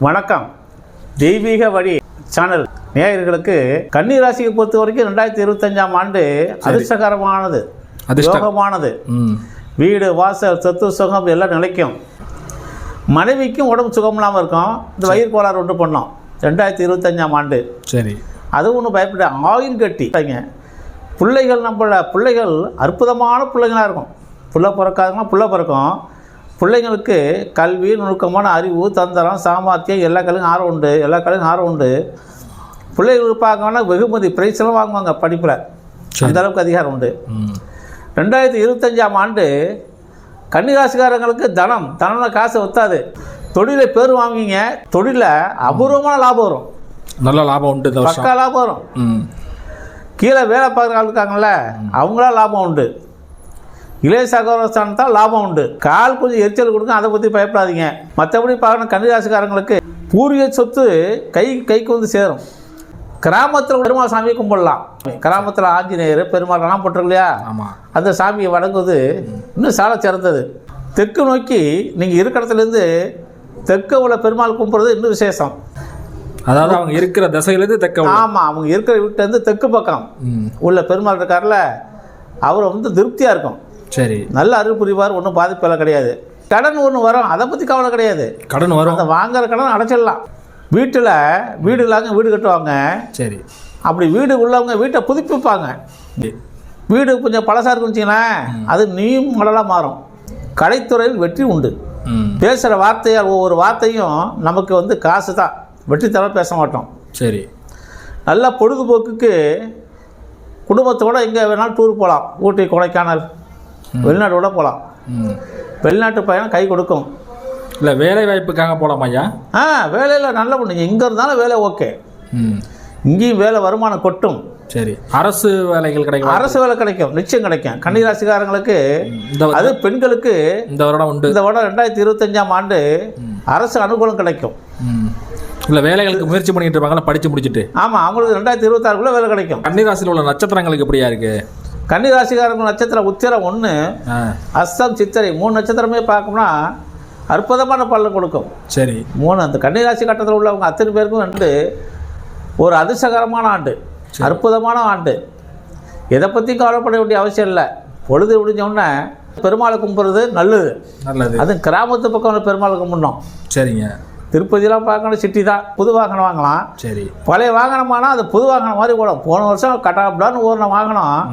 வணக்கம். தெய்வீக வழி சேனல் நேயர்களுக்கு கன்னி ராசியை பொறுத்த வரைக்கும் ரெண்டாயிரத்தி இருபத்தஞ்சாம் ஆண்டு அதிர்ஷ்டகரமானது அதிர்ஷ்டம். யோகமானது. ம். வீடு வாசல் சொத்து சுகம் எல்லாம் நிலைக்கும். மனைவிக்கும் உடம்பு சுகம் இல்லாமல் இருக்கும். இந்த வயிறு கோளாறு உண்டு பண்ணோம். ரெண்டாயிரத்தி இருபத்தஞ்சாம் ஆண்டு. சரி. அது ஒன்றும் பயப்பட ஆயில் கட்டி. பிள்ளைகள் நம்மள பிள்ளைகள் அற்புதமான பிள்ளைங்களாக இருக்கும். புள்ள பிறக்காதவங்க புள்ள பிறக்கும். பிள்ளைங்களுக்கு கல்வி நுணுக்கமான அறிவு தந்திரம் சாமர்த்தியம் எல்லா கலையும் ஆர்வம் உண்டு. எல்லா கலையும் ஆர்வம் உண்டு. பிள்ளைகளுக்கு பார்க்கணும்னா வெகுமதி பிரைஸ்லாம் வாங்குவாங்க படிப்பில். அந்த அளவுக்கு அதிகாரம் உண்டு. ரெண்டாயிரத்தி இருபத்தஞ்சாம் ஆண்டு கன்னிராசிக்காரங்களுக்கு தனம். தனம்னா காசு ஒத்தாது. தொழிலை பேர் வாங்குவீங்க. தொழிலில் அபூர்வமான லாபம் வரும். நல்ல லாபம் உண்டு பக்கா லாபம் வரும். கீழே வேலை பார்க்குற ஆள் இருக்காங்கல்ல அவங்களா லாபம் உண்டு. இளைய சகோதரஸ்தானம் தான் லாபம் உண்டு. கால் கொஞ்சம் எரிச்சல் கொடுங்க அதை பற்றி பயப்படாதீங்க. மற்றபடி பார்க்கணும் கன்னிராசிக்காரங்களுக்கு பூர்வீக சொத்து கை கைக்கு வந்து சேரும். கிராமத்தில் பெருமாள் சாமியை கும்பிடலாம். கிராமத்தில் ஆஞ்சநேயர் பெருமாள் எல்லாம் போட்டிருக்கு இல்லையா ஆமாம் அந்த சாமியை வணங்குவது இன்னும் சால சிறந்தது. தெற்கு நோக்கி நீங்கள் இருக்கிற இடத்துலேருந்து தெற்க உள்ள பெருமாள் கும்பிட்றது இன்னும் விசேஷம். அதாவது அவங்க இருக்கிற திசையிலேருந்து உள்ள- ஆமாம் அவங்க இருக்கிற வீட்டிலேருந்து தெற்கு பக்கம் உள்ள பெருமாள் இருக்கார்ல அவர் வந்து திருப்தியாக இருக்கும். சரி. நல்ல அருள் புரிவார் ஒன்றும் பாதிப்பெல்லாம் கிடையாது. கடன் ஒன்று வரும் அதை பற்றி கவலை கிடையாது. கடன் வரும். அந்த வாங்குற கடன் அடைச்சிடலாம். வீட்டில் வீடு இல்லாங்க வீடு கட்டுவாங்க. சரி. அப்படி வீடு உள்ளவங்க வீட்டை புதுப்பிப்பாங்க. வீடு கொஞ்சம் பழசாக இருக்குன்னு அது நீயும் மடலாக மாறும். கலைத்துறையில் வெற்றி உண்டு. பேசுகிற வார்த்தையால் ஒவ்வொரு வார்த்தையும் நமக்கு வந்து காசு தான். வெற்றி தர பேச மாட்டோம். சரி. நல்ல பொழுதுபோக்குக்கு குடும்பத்தோடு எங்கே வேணாலும் டூர் போகலாம் ஊட்டி கொடைக்கானல். வெளிநாடு கூட போகலாம் வெளிநாட்டு பயணம் கை கொடுக்கும். இல்லை வேலை வாய்ப்புக்காக போகலாம் ஐயா? ஆ வேலையில் நல்ல பண்ணுங்க எங்கே இருந்தாலும் வேலை ஓகே. இங்கேயும் வேலை வருமானம் கொட்டும். சரி. அரசு வேலைகள் கிடைக்கும். அரசு வேலை கிடைக்கும். நிச்சயம் கிடைக்கும். கன்னிராசிக்காரங்களுக்கு அது பெண்களுக்கு இந்த வருடம் உண்டு. இந்த வருடம் ரெண்டாயிரத்தி இருபத்தஞ்சாம் ஆண்டு அரசு அனுகூலம் கிடைக்கும். இல்லை வேலைகளுக்கு முயற்சி பண்ணிட்டு இருப்பாங்களா படித்து முடிச்சுட்டு. ஆமாம் அவங்களுக்கு ரெண்டாயிரத்தி இருபத்தாறுக்குள்ளே வேலை கிடைக்கும். கன்னிராசியில் உள்ள நட்சத்திரங்களுக்கு எப்படியா இருக்கு? கன்னிராசிக்காரங்க நட்சத்திரம் உத்திரம் ஒன்று அஸ்தம் சித்திரை மூணு நட்சத்திரமே பார்க்கணும்னா அற்புதமான பலன் கொடுக்கும். சரி. மூணு அந்த கன்னிராசி கட்டத்தில் உள்ளவங்க அத்தனை பேருக்கும் வந்து ஒரு அதிர்ஷ்டகரமான ஆண்டு அற்புதமான ஆண்டு. எதை பற்றியும் கவலைப்பட வேண்டிய அவசியம் இல்லை. பொழுது முடிஞ்ச உடனே பெருமாளை கும்பிட்றது நல்லது. நல்லது. அதுவும் கிராமத்து பக்கம் பெருமாளை கும்பிடணும். சரிங்க. திருப்பதிலாம் பார்க்கணும் சிட்டி தான். புது வாகனம் வாங்கலாம். சரி. பழைய வாகனமானால் அது புது வாகனம் மாதிரி ஓடும் போன வருஷம் கட்டாப்டான்னு ஓடின வாகனம்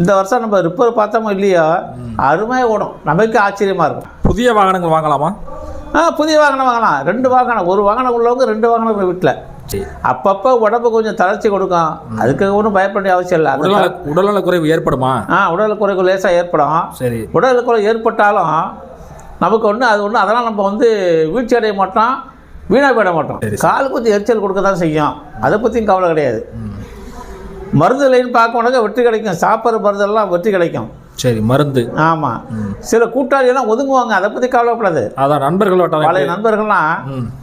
இந்த வருஷம் நம்ம ரிப்பேர் பார்த்தோமோ இல்லையோ அருமையாக ஓடும். நமக்கு ஆச்சரியமாக இருக்கும். புதிய வாகனங்கள் வாங்கலாமா? ஆ புதிய வாகனம் வாங்கலாம். ரெண்டு வாகனம். ஒரு வாகனம் உள்ளவங்க ரெண்டு வாகனம் வீட்டில் அப்பப்போ உடம்பு கொஞ்சம் தளர்ச்சி கொடுக்கும். அதுக்கு ஒன்றும் பயப்பட வேண்டிய அவசியம் இல்லை. உடல்நல உடல்நல குறைவு ஏற்படுமா? ஆ உடல் குறைவு லேசாக ஏற்படும். சரி. உடல் குறை ஏற்பட்டாலும் நமக்கு ஒன்று அது ஒன்று அதெல்லாம் நம்ம வந்து வீழ்ச்சி அடைய மாட்டோம். வீணாக போயிட மாட்டோம். கால் கொஞ்சம் எரிச்சல் கொடுக்க தான் செய்யும். அதை பற்றியும் கவலை கிடையாது. மருந்து இல்லைன்னு பார்க்கணுங்க வெற்றி கிடைக்கும். சாப்பிட்ற மருந்தெல்லாம் வெற்றி கிடைக்கும். சரி மருந்து. ஆமாம் சில கூட்டாளியெல்லாம் ஒதுங்குவாங்க. அதை பற்றி கவலைப்படாது. அதான் நண்பர்கள் வட்டாரம் பழைய நண்பர்கள்லாம்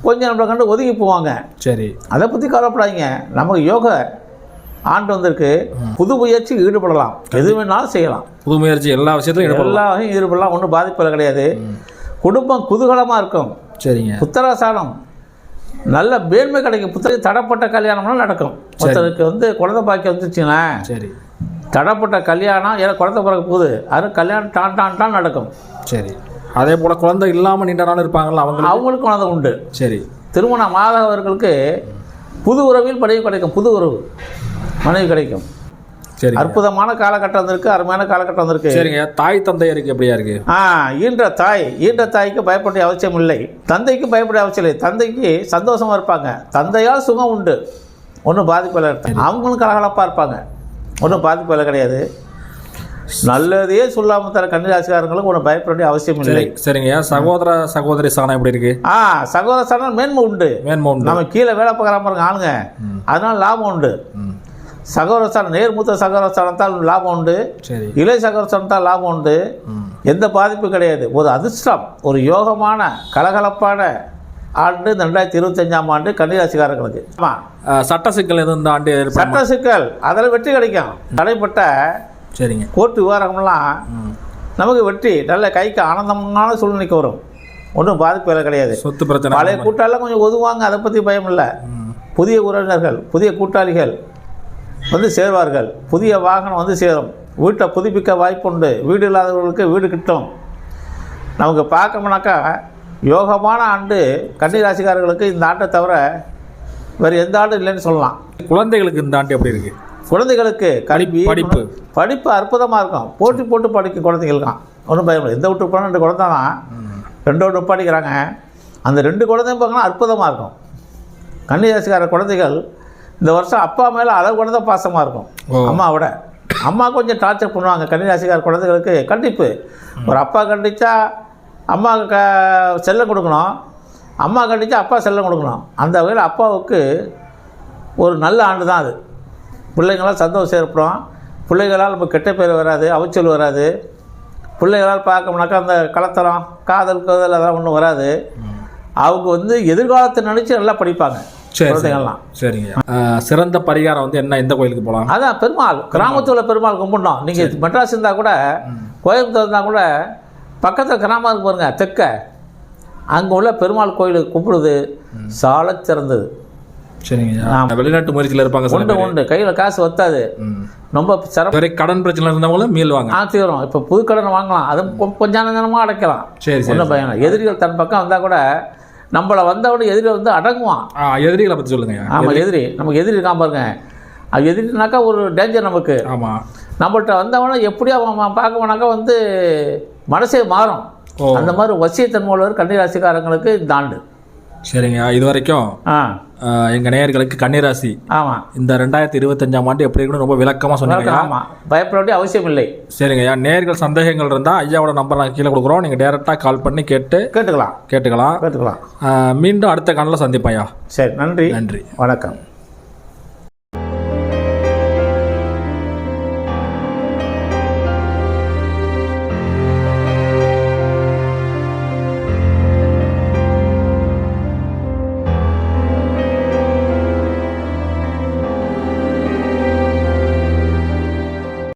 கொஞ்சம் நம்மளை கண்டு ஒதுங்கி போவாங்க. சரி. அதை பற்றி கவலைப்படாதீங்க. நமக்கு யோக ஆண்டு வந்திருக்கு. புது முயற்சி ஈடுபடலாம். எது வேணாலும் செய்யலாம். புது முயற்சி எல்லா விஷயத்திலும் எல்லா ஈடுபடலாம். ஒன்றும் பாதிப்பில் கிடையாது. குடும்பம் குதூகலமாக இருக்கும். சரிங்க. புத்தராசானம் நல்ல மேன்மை கிடைக்கும் புத்தக தடப்பட்ட கல்யாணம்லாம் நடக்கும். ஒருத்தருக்கு வந்து குழந்தை பாக்கியம் வந்துச்சுங்களேன். சரி. தடப்பட்ட கல்யாணம் ஏன்னா குழந்தை பிறக்க போகுது. அது கல்யாணம் டான் டான் டான் நடக்கும். சரி. அதே போல குழந்தை இல்லாமல் நீண்ட நாள் இருப்பாங்கல்ல அவங்க அவங்களுக்கு குழந்தை உண்டு. சரி. திருமணம் ஆகாதவர்களுக்கு புது உறவில் மனைவி கிடைக்கும் புது உறவு. மனைவி கிடைக்கும். சரி அற்புதமான காலகட்டம் வந்திருக்கு அருமையான காலகட்டம் வந்திருக்கு. சரிங்க தாய் தந்தையருக்கு எப்படியா இருக்கு? ஆ ஈன்ற தாய் ஈன்ற தாய்க்கு பயப்பட அவசியம் இல்லை. தந்தைக்கு பயப்பட அவசியம் இல்லை. தந்தைக்கு சந்தோஷமா இருப்பாங்க. தந்தையால் சுகம் உண்டு. ஒன்றும் பாதிப்பில்லை அவங்களும் கலகலப்பாக இருப்பாங்க. ஒன்றும் பாதிப்பில்லை கிடையாது. நல்லதையே சொல்லாமல் தர கன்னிராசிக்காரங்களுக்கு ஒன்றும் பயப்பட வேண்டிய அவசியம் இல்லை. சரி சரிங்க. சகோதர சகோதரி ஸ்தானம் எப்படி இருக்கு? ஆ சகோதர சனம் மேன்மை உண்டு. மேன்மை உண்டு. நம்ம கீழே வேலை பார்க்குற பாருங்க ஆளுங்க. அதனால லாபம் உண்டு. ம் சகோதரஸ்தானம் நேர்மூத்த சகோதரஸ்தானத்தால் லாபம் உண்டு. இளைய சகோதரஸ்தானத்தால் லாபம் உண்டு. எந்த பாதிப்பும் கிடையாது. ஒரு அதிர்ஷ்டம் ஒரு யோகமான கலகலப்பான ஆண்டு இந்த ரெண்டாயிரத்தி இருபத்தஞ்சாம் ஆண்டு கன்னிராசிக்காரர்களுக்கு. ஆமாம் சட்ட சிக்கல் எதுவும் இந்த ஆண்டு? சட்ட சிக்கல் அதில் வெற்றி கிடைக்கும். தடைப்பட்ட சரிங்க. கோர்ட்டு விவகாரம்லாம் நமக்கு வெற்றி நல்ல கைக்கு ஆனந்தமான சூழ்நிலைக்கு வரும். ஒன்றும் பாதிப்பு வேலை கிடையாது. சொத்து பிரச்சனை பழைய கூட்டாளெலாம் கொஞ்சம் ஒதுவாங்க அதை பற்றி பயம் இல்லை புதிய உறவினர்கள் புதிய கூட்டாளிகள் வந்து சேர்வார்கள். புதிய வாகனம் வந்து சேரும். வீட்டை புதுப்பிக்க வாய்ப்புண்டு. வீடு இல்லாதவர்களுக்கு வீடு கிட்டும். நமக்கு பார்க்கணும்னாக்கா யோகமான ஆண்டு கன்னிராசிக்காரர்களுக்கு இந்த ஆண்டை தவிர வேறு எந்த ஆண்டும் இல்லைன்னு சொல்லலாம். குழந்தைகளுக்கு இந்த ஆண்டு எப்படி இருக்கு? குழந்தைகளுக்கு கல்வி படிப்பு. படிப்பு. அற்புதமாக இருக்கும். போட்டி போட்டு படிக்கும் குழந்தைகளுக்காம் ஒன்றும் பயம் இல்லை எந்த வீட்டு போனால் ரெண்டு குழந்தை தான். ரெண்டு வீட்டு படிக்கிறாங்க அந்த ரெண்டு குழந்தையும் பார்க்கணும் அற்புதமாக இருக்கும். கன்னிராசிக்கார குழந்தைகள் இந்த வருஷம் அப்பா மேலே அளவு குழந்தை பாசமாக இருக்கும். அம்மாவோட அம்மா கொஞ்சம் டார்ச்சர் பண்ணுவாங்க. கன்னிராசிக்கார குழந்தைகளுக்கு கண்டிப்பு. ஒரு அப்பா கண்டிச்சா அம்மா க செல்லம் கொடுக்கணும். அம்மா கண்டிச்சா அப்பா செல்லம் கொடுக்கணும். அந்த வகையில் அப்பாவுக்கு ஒரு நல்ல ஆண்டு தான் அது. பிள்ளைங்களால் சந்தோஷம் ஏற்படும். பிள்ளைகளால் நம்ம கெட்ட பேர் வராது அவச்சொல் வராது. பிள்ளைகளால் பார்க்கணும்னாக்கா அந்த கலத்தரம் காதல் காதல் அதெல்லாம் ஒன்றும் வராது. அவங்க வந்து எதிர்காலத்தை நினச்சி நல்லா படிப்பாங்க. குழந்தைங்கள்லாம் சரிங்க. சிறந்த பரிகாரம் வந்து என்ன? எந்த கோயிலுக்கு போகலாம் அதான் பெருமாள். கிராமத்தில் உள்ள பெருமாள் கும்பிடணும். நீங்கள் மெட்ராஸ் இருந்தால் கூட கோயம்புத்தூர் இருந்தால் கூட பக்கத்தில் கிராமம் இருக்கு பாருங்க தெற்க அங்கே உள்ள பெருமாள் கோயிலுக்கு கும்பிடுது. சாலச் சிறந்தது சரிங்க. வெளிநாட்டு முயற்சியில் இருப்பாங்க சில உண்டு. உண்டு. கையில் காசு ஒத்தாது. ம். ரொம்ப சிறப்பு கடன் பிரச்சனை இருந்தவங்களும் மீள்வாங்க ஆ தீரும் இப்போ புது கடன் வாங்கலாம். அது கொ- கொஞ்ச நேரமாக அடைக்கலாம். சரி சரி ஒன்றும் பயம் எதிரிகள் தன் பக்கம் வந்தால் கூட நம்மளை வந்தவன எதிரி வந்து அடங்குவான். எதிரிகளை பற்றி சொல்லுங்க. ஆமாம் எதிரி நமக்கு எதிரி இருக்கான் பாருங்க. அது எதிரினாக்கா ஒரு டேஞ்சர் நமக்கு. ஆமா. நம்மள்ட்ட வந்தவன எப்படி அவன் பார்க்கவனாக்கா வந்து மனசே மாறும். அந்த மாதிரி வசியத்தன்மை உள்ளவர் கன்னிராசிக்காரங்களுக்கு இந்த ஆண்டு சரிங்க. இது வரைக்கும் ஆ. ஆ, எங்க நேயர்களுக்கு கன்னிராசி. ஆமாம் இந்த ரெண்டாயிரத்தி இருபத்தஞ்சாம் ஆண்டு எப்படி இருக்குன்னு ரொம்ப விளக்கமா சொன்னீங்க ஆமாம் பயப்பட வேண்டிய அவசியம் இல்லை. சரிங்க ஐயா. நேர்கள் சந்தேகங்கள் இருந்தால் ஐயாவோட நம்பர் நான் கீழே கொடுக்குறோம். நீங்கள் டேரெக்டாக கால் பண்ணி கேட்டு கேட்டுக்கலாம். கேட்டுக்கலாம். கேட்டுக்கலாம். மீண்டும் அடுத்த காலில் சந்திப்பேன் ஐயா. சரி நன்றி. நன்றி. வணக்கம்.